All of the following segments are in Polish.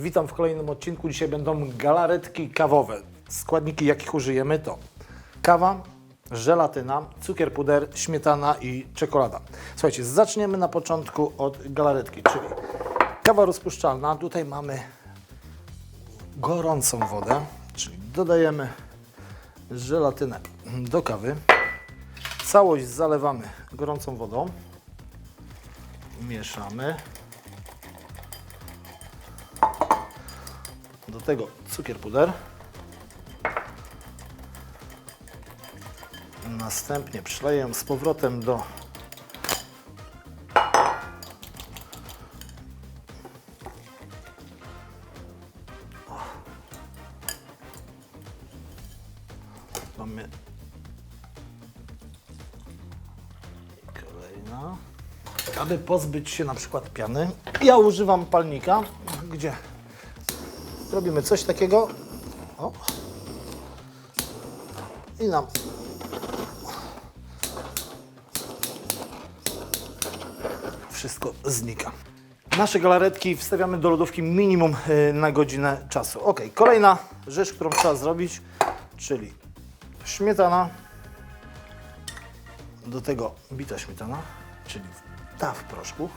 Witam w kolejnym odcinku. Dzisiaj będą galaretki kawowe. Składniki, jakich użyjemy to kawa, żelatyna, cukier puder, śmietana i czekolada. Słuchajcie, zaczniemy na początku od galaretki, czyli kawa rozpuszczalna. Tutaj mamy gorącą wodę, czyli dodajemy żelatynę do kawy. Całość zalewamy gorącą wodą. Mieszamy. Do tego cukier puder. Następnie przeleję ją z powrotem do Mamy kolejna. Aby pozbyć się na przykład piany, ja używam palnika, gdzie robimy coś takiego. O. I nam wszystko znika. Nasze galaretki wstawiamy do lodówki minimum y, na godzinę czasu. Ok, kolejna rzecz, którą trzeba zrobić, czyli śmietana, do tego bita śmietana, czyli ta w proszku.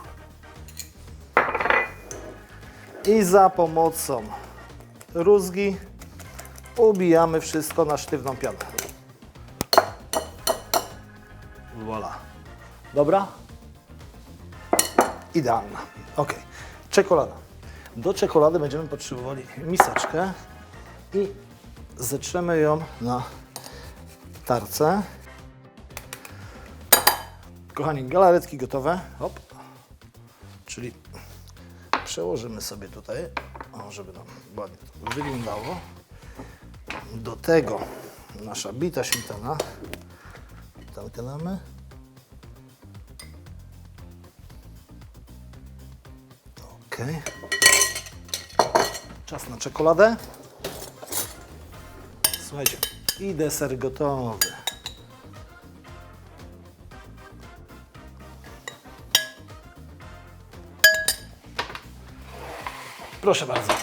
I za pomocą rózgi ubijamy wszystko na sztywną pianę. Voilà. Dobra? Idealna. Ok. Czekolada. Do czekolady będziemy potrzebowali miseczkę i zetrzemy ją na tarce. Kochani, galaretki gotowe. Hop. Czyli przełożymy sobie tutaj, o, żeby nam ładnie to wyglądało. Do tego nasza bita śmietana. Tam damy. Ok. Czas na czekoladę. Słuchajcie, i deser gotowy. Proszę bardzo.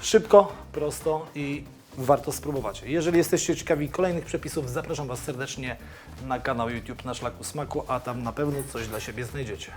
Szybko, prosto i warto spróbować. Jeżeli jesteście ciekawi kolejnych przepisów, zapraszam Was serdecznie na kanał YouTube Na Szlaku Smaku, a tam na pewno coś dla siebie znajdziecie.